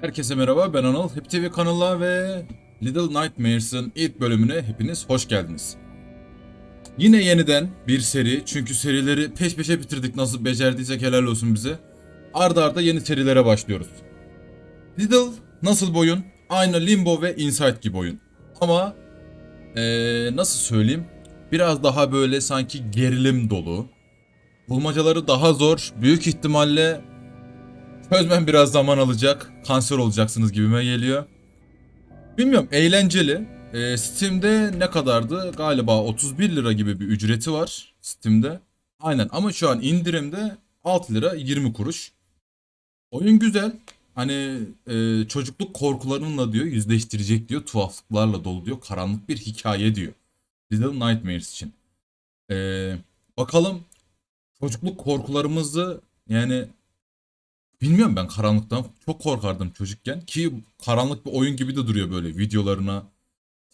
Herkese merhaba ben Anıl. Happy TV kanalına ve Little Nightmares'ın ilk bölümüne hepiniz hoş geldiniz. Yine yeniden bir seri çünkü serileri peş peşe bitirdik nasıl becerdiysek helal olsun bize. Arda arda yeni serilere başlıyoruz. Little nasıl boyun? Aynı Limbo ve Inside gibi oyun. Ama eee, nasıl söyleyeyim? Biraz daha böyle sanki gerilim dolu. Bulmacaları daha zor. Büyük ihtimalle Çözmem biraz zaman alacak. Kanser olacaksınız gibime geliyor. Bilmiyorum eğlenceli. Ee, Steam'de ne kadardı? Galiba 31 lira gibi bir ücreti var Steam'de. Aynen ama şu an indirimde 6 lira 20 kuruş. Oyun güzel. Hani e, çocukluk korkularınla diyor yüzleştirecek diyor. Tuhaflıklarla dolu diyor. Karanlık bir hikaye diyor. Little Nightmares için. Ee, bakalım çocukluk korkularımızı yani Bilmiyorum ben karanlıktan çok korkardım çocukken ki karanlık bir oyun gibi de duruyor böyle videolarına,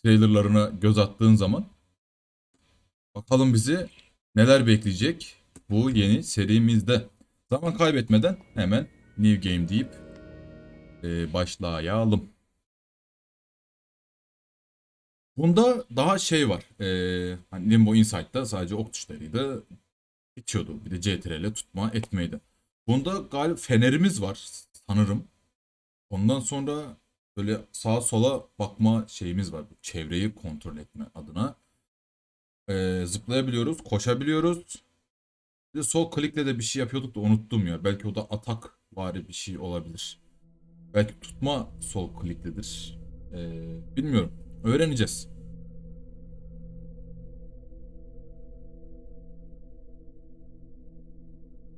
trailerlarına göz attığın zaman. Bakalım bizi neler bekleyecek bu yeni serimizde. Zaman kaybetmeden hemen New Game deyip e, başlayalım. Bunda daha şey var. E, hani Limbo Insight'ta sadece ok tuşlarıydı. Bitiyordu. Bir de CTRL tutma etmeydi. Bunda galiba fenerimiz var sanırım. Ondan sonra böyle sağa sola bakma şeyimiz var. Çevreyi kontrol etme adına. Ee, zıplayabiliyoruz, koşabiliyoruz. Bir de sol klikle de bir şey yapıyorduk da unuttum ya. Belki o da atak vari bir şey olabilir. Belki tutma sol klikledir. Ee, bilmiyorum. Öğreneceğiz.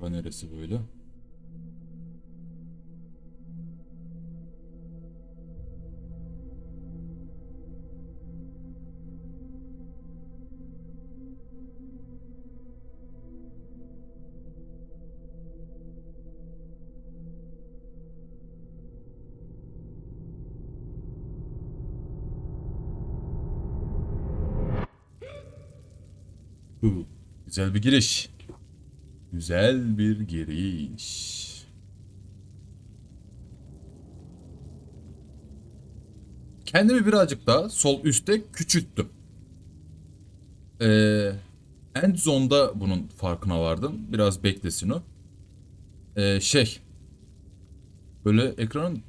Neresi böyle? Güzel bir giriş. Güzel bir giriş. Kendimi birazcık daha sol üstte küçülttüm. Ee, end zone'da bunun farkına vardım. Biraz beklesin o. Ee, şey. Böyle ekranın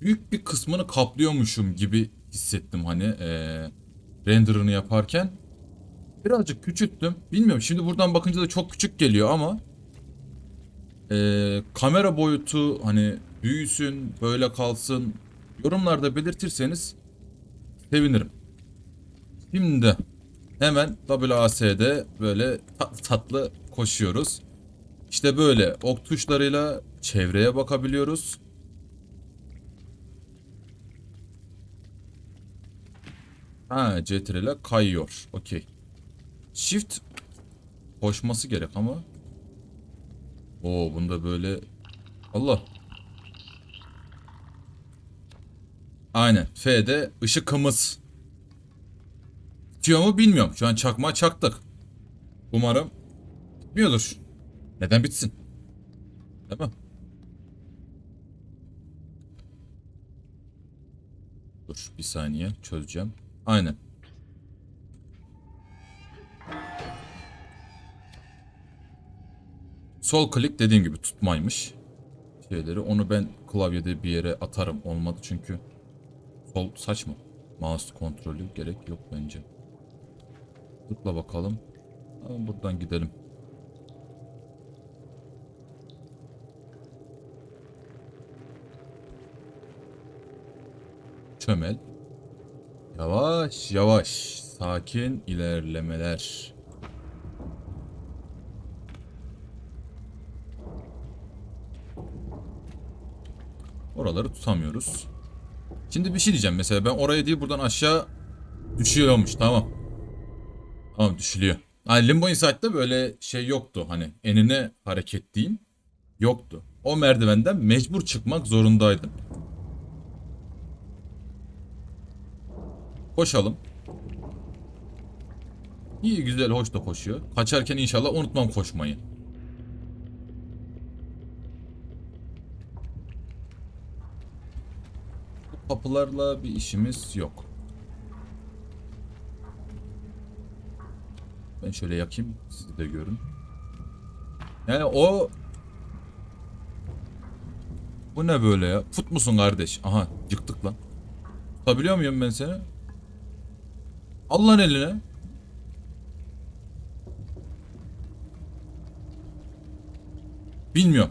büyük bir kısmını kaplıyormuşum gibi hissettim hani ee, renderını yaparken. Birazcık küçülttüm. Bilmiyorum şimdi buradan bakınca da çok küçük geliyor ama eee, kamera boyutu hani büyüsün böyle kalsın yorumlarda belirtirseniz sevinirim. Şimdi hemen WAS'de böyle tatlı tatlı koşuyoruz. İşte böyle ok tuşlarıyla çevreye bakabiliyoruz. Ha CTRL'e kayıyor. Okey. Shift koşması gerek ama. Oo bunda böyle Allah. Aynen. F'de ışık kımız. Bitiyor mu bilmiyorum. Şu an çakma çaktık. Umarım bitmiyordur. Neden bitsin? Değil mi? Dur bir saniye çözeceğim. Aynen. Sol klik dediğim gibi tutmaymış. Şeyleri onu ben klavyede bir yere atarım olmadı çünkü sol saçma. Mouse kontrolü gerek yok bence. Tıkla bakalım. Buradan gidelim. Çömel. Yavaş yavaş sakin ilerlemeler. Oraları tutamıyoruz. Şimdi bir şey diyeceğim mesela ben oraya değil buradan aşağı düşüyormuş tamam. Tamam düşülüyor. Hani Limbo Inside'da böyle şey yoktu hani enine hareket diyeyim. Yoktu. O merdivenden mecbur çıkmak zorundaydım. Koşalım. İyi güzel hoş da koşuyor. Kaçarken inşallah unutmam koşmayı. Bu kapılarla bir işimiz yok. Ben şöyle yakayım siz de görün. Yani o Bu ne böyle ya? Fut musun kardeş? Aha yıktık lan. Tutabiliyor muyum ben seni? Al lan eline. Bilmiyorum.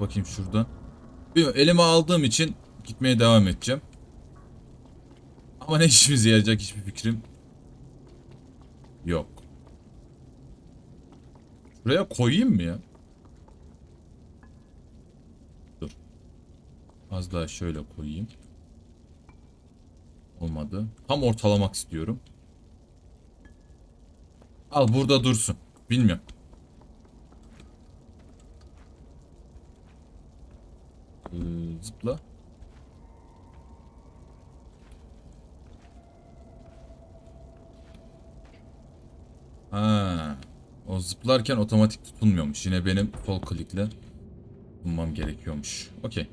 Bakayım şuradan. Bilmiyorum, elime aldığım için gitmeye devam edeceğim. Ama ne işimize yarayacak hiçbir fikrim yok. Şuraya koyayım mı ya? Dur. Az daha şöyle koyayım. Olmadı. Tam ortalamak istiyorum. Al burada dursun. Bilmiyorum. Ee, zıpla. Ha. O zıplarken otomatik tutulmuyormuş. Yine benim sol klikle bulmam gerekiyormuş. Okey.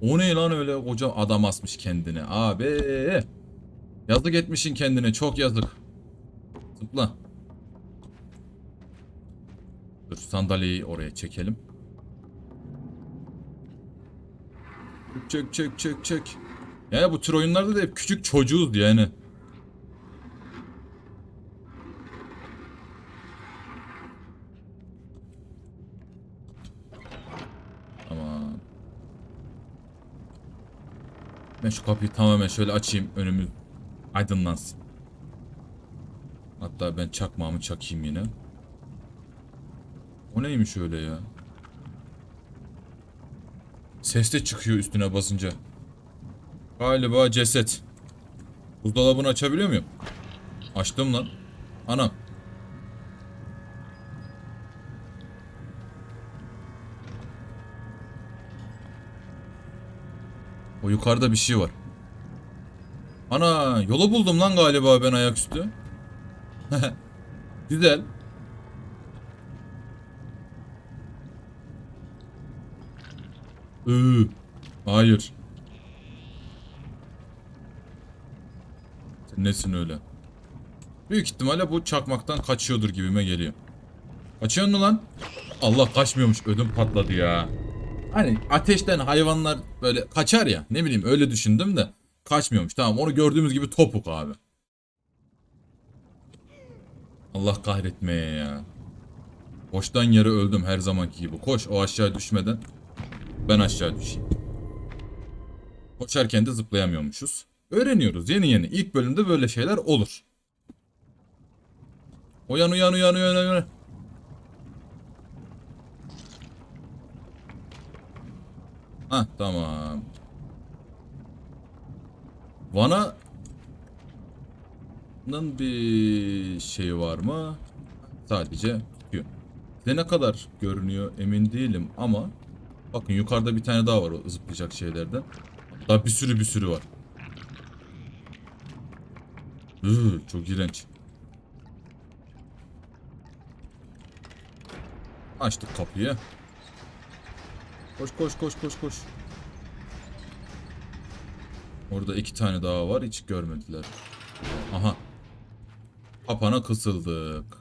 O ne lan öyle koca adam asmış kendine. Abi. Yazık etmişin kendine. Çok yazık. Zıpla. Dur sandalyeyi oraya çekelim. Çek çek çek çek. Yani bu tür oyunlarda da hep küçük çocuğuz yani. Ama ben şu kapıyı tamamen şöyle açayım önümü aydınlansın. Hatta ben çakmağımı çakayım yine. O neymiş öyle ya? Ses de çıkıyor üstüne basınca. Galiba ceset. Buzdolabını açabiliyor muyum? Açtım lan. Anam. O yukarıda bir şey var. Ana yolu buldum lan galiba ben ayaküstü. Güzel. Iı, hayır. Sen nesin öyle? Büyük ihtimalle bu çakmaktan kaçıyordur gibime geliyor. Kaçıyor mu lan? Allah kaçmıyormuş ödüm patladı ya. Hani ateşten hayvanlar böyle kaçar ya ne bileyim öyle düşündüm de kaçmıyormuş tamam onu gördüğümüz gibi topuk abi. Allah kahretmeye ya. Boştan yere öldüm her zamanki gibi. Koş o aşağı düşmeden ben aşağı düşeyim. Koşarken de zıplayamıyormuşuz. Öğreniyoruz yeni yeni. İlk bölümde böyle şeyler olur. Uyan uyan uyan uyan uyan. Hah tamam. Vana'nın bir şeyi var mı? Sadece. Size ne kadar görünüyor emin değilim ama bakın yukarıda bir tane daha var o zıplayacak şeylerden. Daha bir sürü bir sürü var. Üh, çok iğrenç. Açtık kapıyı. Koş koş koş koş koş. Orada iki tane daha var hiç görmediler. Aha. Kapana kısıldık.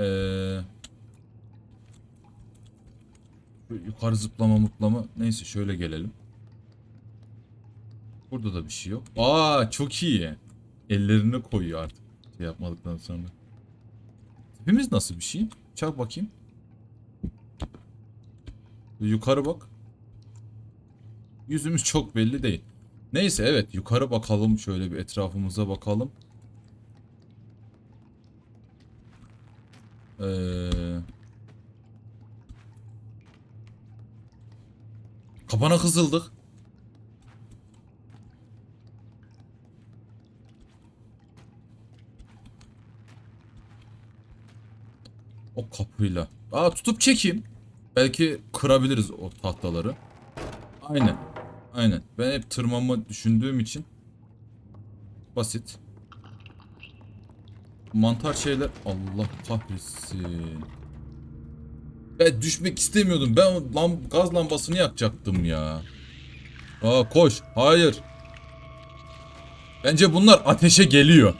Ee, şu yukarı zıplama mutlama. Neyse şöyle gelelim. Burada da bir şey yok. Aa çok iyi. Ellerini koyuyor artık. Şey yapmadıktan sonra. Tipimiz nasıl bir şey? Çak bakayım. Yukarı bak. Yüzümüz çok belli değil. Neyse evet yukarı bakalım şöyle bir etrafımıza bakalım. Ee, kapana kızıldık. O kapıyla. Aa tutup çekeyim. Belki kırabiliriz o tahtaları. Aynen. Aynen. Ben hep tırmanma düşündüğüm için basit. mantar şeyler Allah kahretsin. Ben düşmek istemiyordum. Ben lam gaz lambasını yakacaktım ya. Aa koş. Hayır. Bence bunlar ateşe geliyor.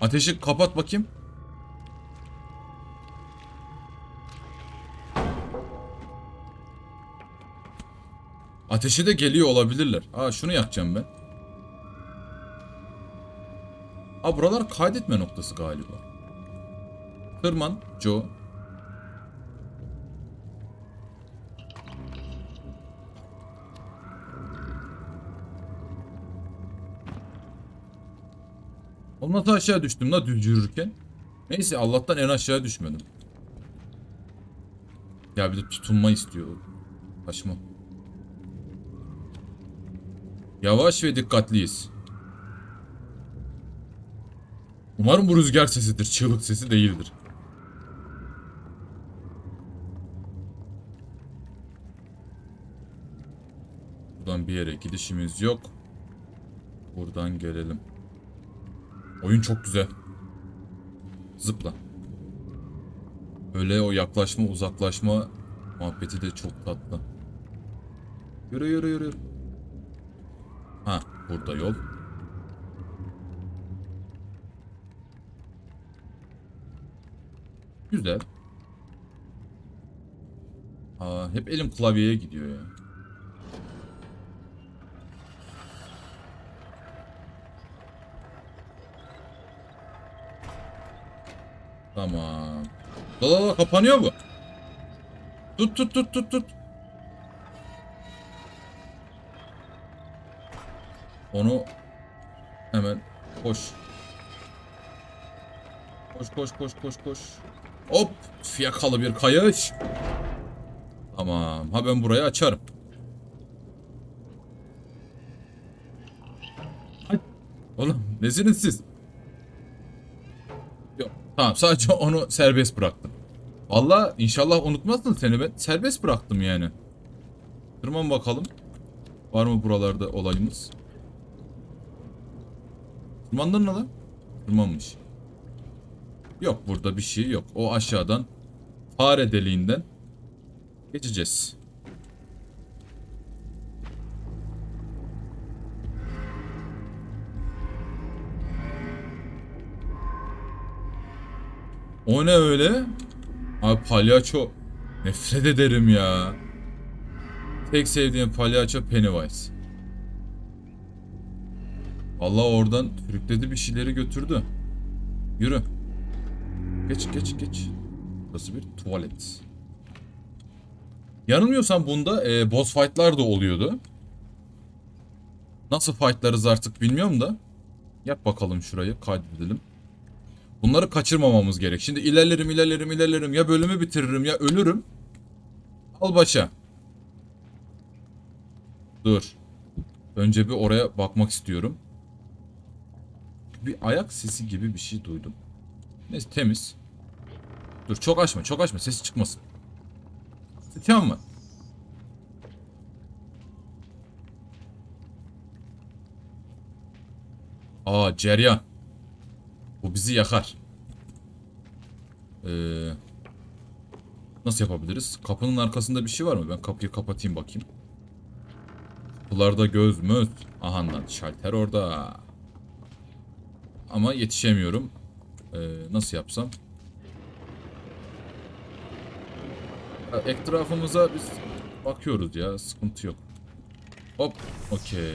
Ateşi kapat bakayım. Ateşe de geliyor olabilirler. Aa şunu yakacağım ben. Aa buralar kaydetme noktası galiba. Tırman Joe. Olmazsa aşağı düştüm la yürürken. Neyse Allah'tan en aşağı düşmedim. Ya bir de tutunma istiyor. Saçma. Yavaş ve dikkatliyiz. Umarım bu rüzgar sesidir, çığlık sesi değildir. Buradan bir yere gidişimiz yok. Buradan gelelim. Oyun çok güzel. Zıpla. Öyle o yaklaşma uzaklaşma muhabbeti de çok tatlı. Yürü yürü yürü. Ha burada yol. Güzel. Aa, hep elim klavyeye gidiyor ya. Tamam. La la la kapanıyor bu. Tut tut tut tut tut. Onu hemen koş. Koş koş koş koş koş. Hop fiyakalı bir kayış. Tamam. Ha ben burayı açarım. Oğlum nesiniz siz? Tamam sadece onu serbest bıraktım. Valla inşallah unutmazsın seni ben serbest bıraktım yani. Tırman bakalım. Var mı buralarda olayımız? Tırmandın mı lan? Tırmanmış. Yok burada bir şey yok. O aşağıdan fare deliğinden geçeceğiz. O ne öyle? Abi palyaço nefret ederim ya. Tek sevdiğim palyaço Pennywise. Allah oradan sürükledi bir şeyleri götürdü. Yürü. Geç geç geç. Burası bir tuvalet. Yanılmıyorsam bunda e, boss fight'lar da oluyordu. Nasıl fight'larız artık bilmiyorum da. Yap bakalım şurayı kaydedelim. Bunları kaçırmamamız gerek. Şimdi ilerlerim ilerlerim ilerlerim ya bölümü bitiririm ya ölürüm. Al başa. Dur. Önce bir oraya bakmak istiyorum. Bir ayak sesi gibi bir şey duydum. Neyse temiz. Dur çok açma çok açma sesi çıkmasın. Sıçan mı? Aa ceryan. Bu bizi yakar. Ee, nasıl yapabiliriz? Kapının arkasında bir şey var mı? Ben kapıyı kapatayım bakayım. Kapılarda göz möz. Aha lan şalter orada. Ama yetişemiyorum. Ee, nasıl yapsam? Ya, Etrafımıza biz bakıyoruz ya. Sıkıntı yok. Hop. Okey.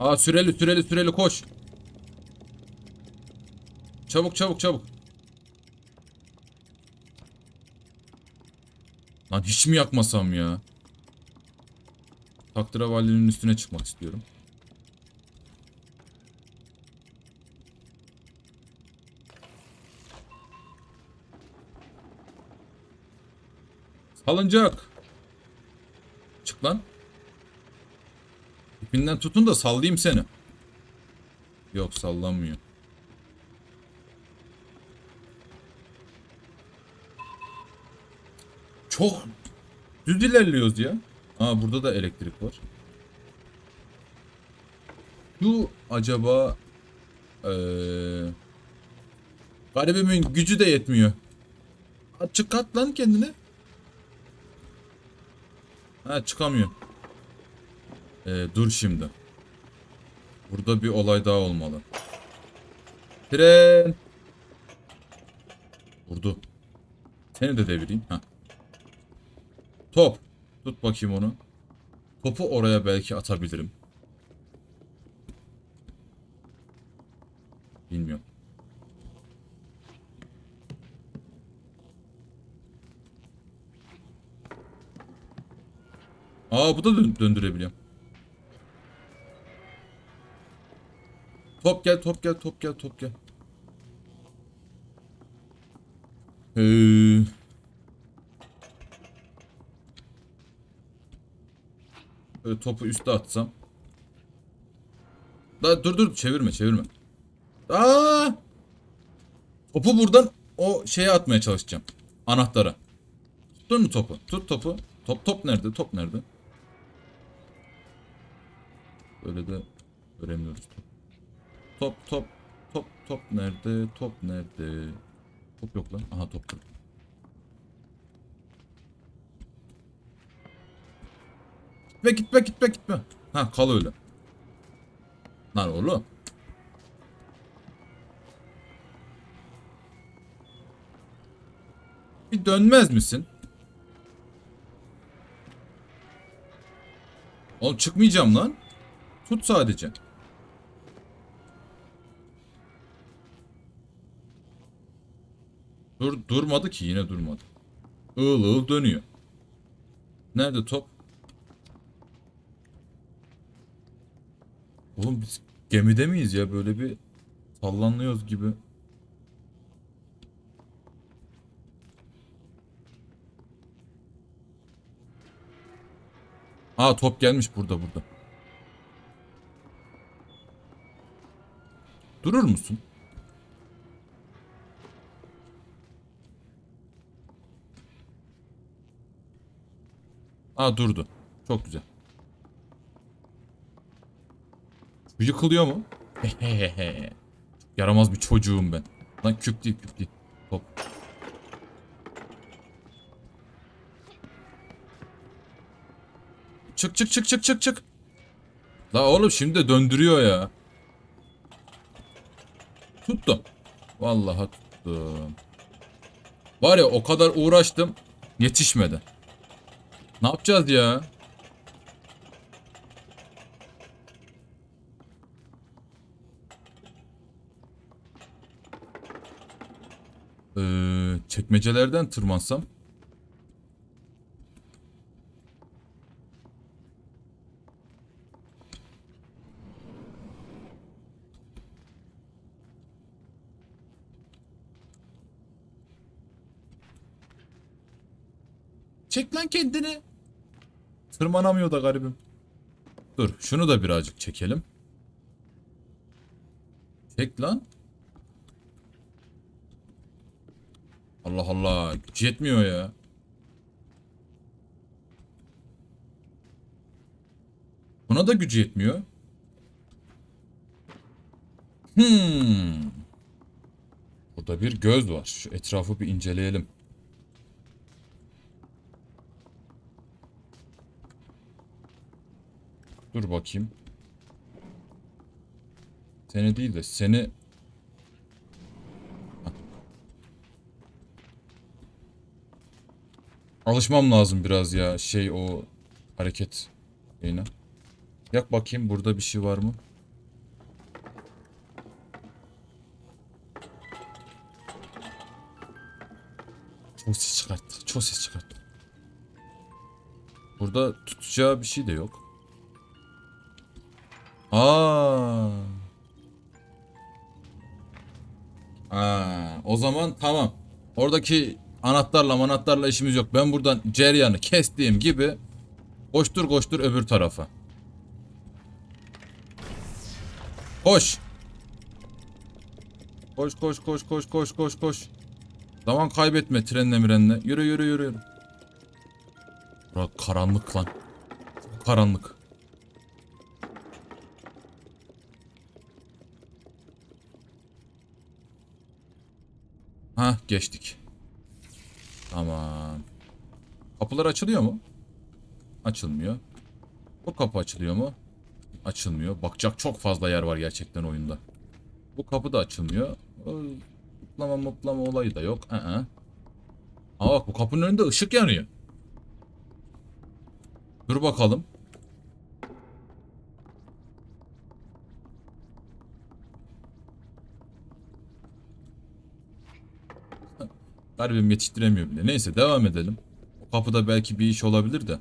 Aa süreli süreli süreli koş. Çabuk çabuk çabuk. Lan hiç mi yakmasam ya? Taktiravalinin üstüne çıkmak istiyorum. Salıncak. Çık lan. İpinden tutun da sallayayım seni. Yok sallanmıyor. Çok düz ilerliyoruz ya. Aa burada da elektrik var. Şu acaba eee garibimin gücü de yetmiyor. Açık kat lan kendini. Ha çıkamıyor. Ee, dur şimdi. Burada bir olay daha olmalı. Tren. Vurdu. Seni de devireyim. Ha. Top. Tut bakayım onu. Topu oraya belki atabilirim. Bilmiyorum. Aa bu da dön- döndürebiliyorum. Top gel, top gel, top gel, top gel. Ee... Böyle topu üste atsam. Da dur dur çevirme çevirme. Aa! Topu buradan o şeye atmaya çalışacağım. Anahtara. Tuttun mu topu? Tut topu. Top top nerede? Top nerede? Böyle de göremiyoruz. Top top top top nerede? Top nerede? Top yok lan. Aha top. burada. Gitme gitme gitme gitme. Ha kal öyle. Lan oğlum. Bir dönmez misin? Oğlum çıkmayacağım lan. Tut sadece. Dur durmadı ki yine durmadı. Iğıl ığıl dönüyor. Nerede top? Oğlum biz gemide miyiz ya böyle bir sallanıyoruz gibi. Aa top gelmiş burada burada. Durur musun? Aa durdu. Çok güzel. Bu yıkılıyor mu? Yaramaz bir çocuğum ben. Lan küp değil küp değil. Top. Çık çık çık çık çık çık. La oğlum şimdi de döndürüyor ya. Tuttum. Vallahi tuttum. Var ya o kadar uğraştım. Yetişmedi. Ne yapacağız ya? Ee, çekmecelerden tırmansam. Çek lan kendini. Tırmanamıyor da garibim. Dur şunu da birazcık çekelim. Çek lan. Allah Allah güç yetmiyor ya. Buna da gücü yetmiyor. Hmm. Burada bir göz var. Şu etrafı bir inceleyelim. Dur bakayım. Seni değil de seni Alışmam lazım biraz ya şey o hareket şeyine. Yak bakayım burada bir şey var mı? Çok ses çıkarttı. Çok ses çıkarttı. Burada tutacağı bir şey de yok. Aa. Aa, o zaman tamam. Oradaki Anahtarla manahtarla işimiz yok. Ben buradan ceryanı kestiğim gibi koştur koştur öbür tarafa. Koş. Koş koş koş koş koş koş koş. Zaman kaybetme trenle mirenle. Yürü yürü yürü yürü. Bak karanlık lan. Karanlık. Ha geçtik. Tamam. Kapılar açılıyor mu? Açılmıyor. Bu kapı açılıyor mu? Açılmıyor. Bakacak çok fazla yer var gerçekten oyunda. Bu kapı da açılmıyor. O Mutlama mutlama olayı da yok. Aa. Aa bak bu kapının önünde ışık yanıyor. Dur bakalım. Garibim yetiştiremiyor bile. Neyse devam edelim. O kapıda belki bir iş olabilir de.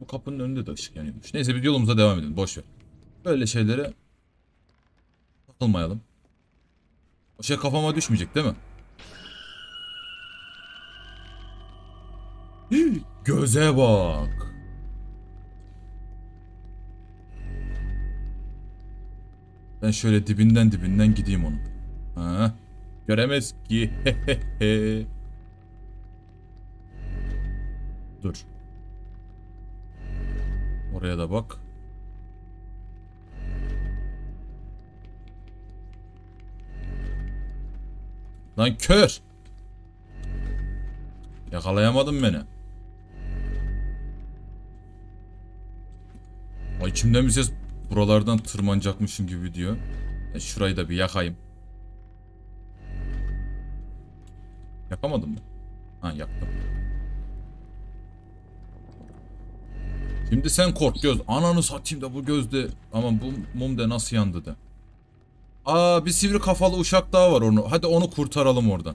Bu kapının önünde de ışık yanıyormuş. Neyse biz yolumuza devam edelim. Boş ver. Böyle şeylere takılmayalım. O şey kafama düşmeyecek değil mi? Göze bak. Ben şöyle dibinden dibinden gideyim onun. Ha, göremez ki. Dur. Oraya da bak. Lan kör. Yakalayamadın beni. Ay içimden bir ses buralardan tırmanacakmışım gibi diyor. E şurayı da bir yakayım. Yakamadın mı? Ha yaktım. Şimdi sen kork göz. Ananı satayım da bu gözde. Ama bu mum da nasıl yandı da. Aa bir sivri kafalı uşak daha var onu. Hadi onu kurtaralım oradan.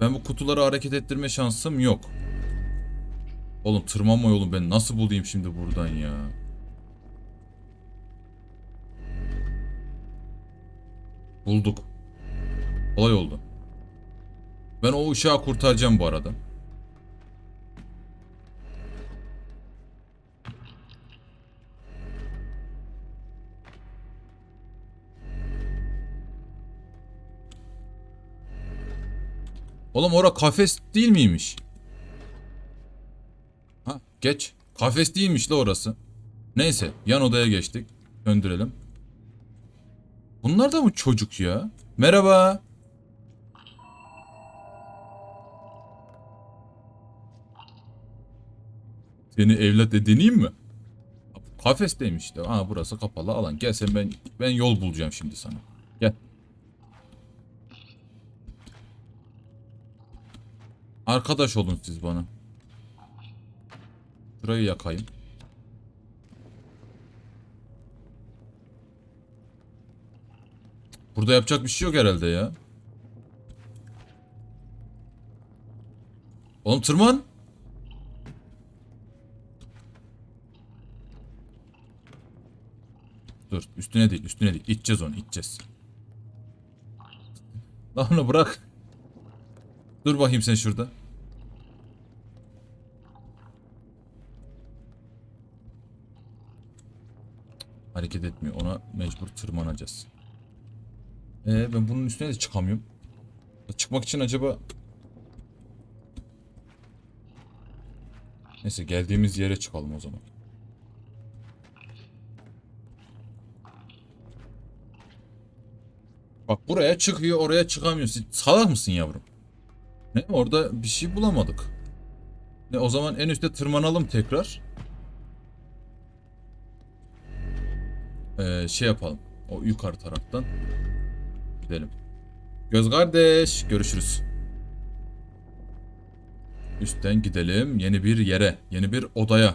Ben bu kutuları hareket ettirme şansım yok. Oğlum tırmanma yolu ben nasıl bulayım şimdi buradan ya? Bulduk. Olay oldu. Ben o uşağı kurtaracağım bu arada. Oğlum ora kafes değil miymiş? Ha geç. Kafes değilmiş la orası. Neyse yan odaya geçtik. Döndürelim. Bunlar da mı çocuk ya? Merhaba. Seni evlat edineyim mi? Kafesteymiş işte. Aa burası kapalı alan. Gel sen ben ben yol bulacağım şimdi sana. Gel. Arkadaş olun siz bana. Şurayı yakayım. Burada yapacak bir şey yok herhalde ya. Oğlum tırman. Dur üstüne değil üstüne değil. İteceğiz onu iteceğiz. Lan onu bırak. Dur bakayım sen şurada. Hareket etmiyor. Ona mecbur tırmanacağız. Ee, ben bunun üstüne de çıkamıyorum. Çıkmak için acaba... Neyse geldiğimiz yere çıkalım o zaman. Bak buraya çıkıyor oraya çıkamıyorsun. Salak mısın yavrum? Ne orada bir şey bulamadık. Ne o zaman en üste tırmanalım tekrar. Ee, şey yapalım. O yukarı taraftan. Gidelim. Göz kardeş görüşürüz. Üstten gidelim yeni bir yere, yeni bir odaya.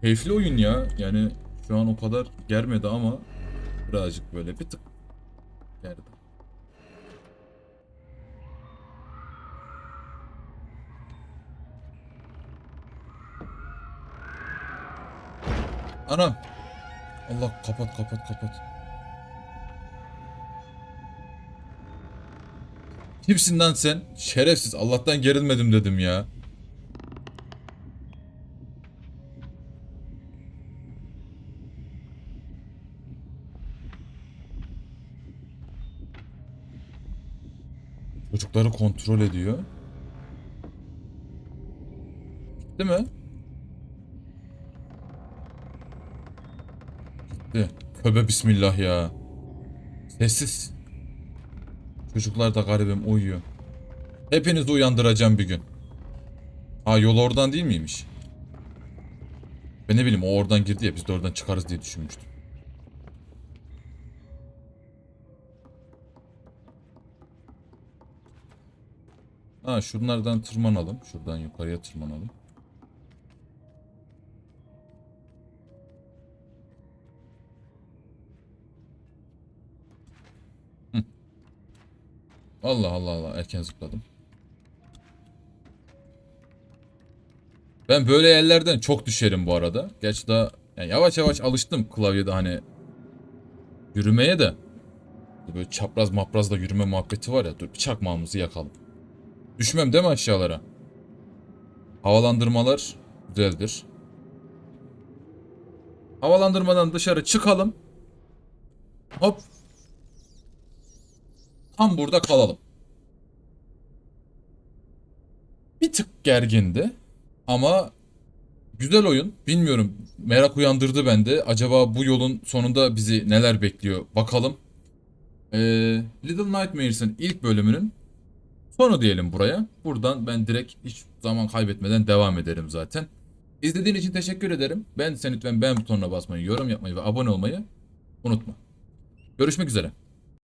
Keyifli oyun ya. Yani şu an o kadar germedi ama birazcık böyle bir tık gerdi. Anam. Allah kapat kapat kapat. Kimsin lan sen? Şerefsiz. Allah'tan gerilmedim dedim ya. Çocukları kontrol ediyor. Değil mi? Gitti. Tövbe bismillah ya. Sessiz. Çocuklar da garibim uyuyor. Hepinizi uyandıracağım bir gün. Ha yol oradan değil miymiş? Ben ne bileyim o oradan girdi ya biz de oradan çıkarız diye düşünmüştüm. Ha şunlardan tırmanalım. Şuradan yukarıya tırmanalım. Hı. Allah Allah Allah erken zıpladım. Ben böyle yerlerden çok düşerim bu arada. Gerçi daha yani yavaş yavaş alıştım klavyede hani yürümeye de. Böyle çapraz maprazla yürüme muhabbeti var ya. Dur bir çakmağımızı yakalım. Düşmem değil mi aşağılara? Havalandırmalar güzeldir. Havalandırmadan dışarı çıkalım. Hop. Tam burada kalalım. Bir tık gergindi. Ama güzel oyun. Bilmiyorum. Merak uyandırdı bende. Acaba bu yolun sonunda bizi neler bekliyor? Bakalım. Ee, Little Nightmares'ın ilk bölümünün sonu diyelim buraya. Buradan ben direkt hiç zaman kaybetmeden devam ederim zaten. İzlediğin için teşekkür ederim. Ben sen lütfen beğen butonuna basmayı, yorum yapmayı ve abone olmayı unutma. Görüşmek üzere.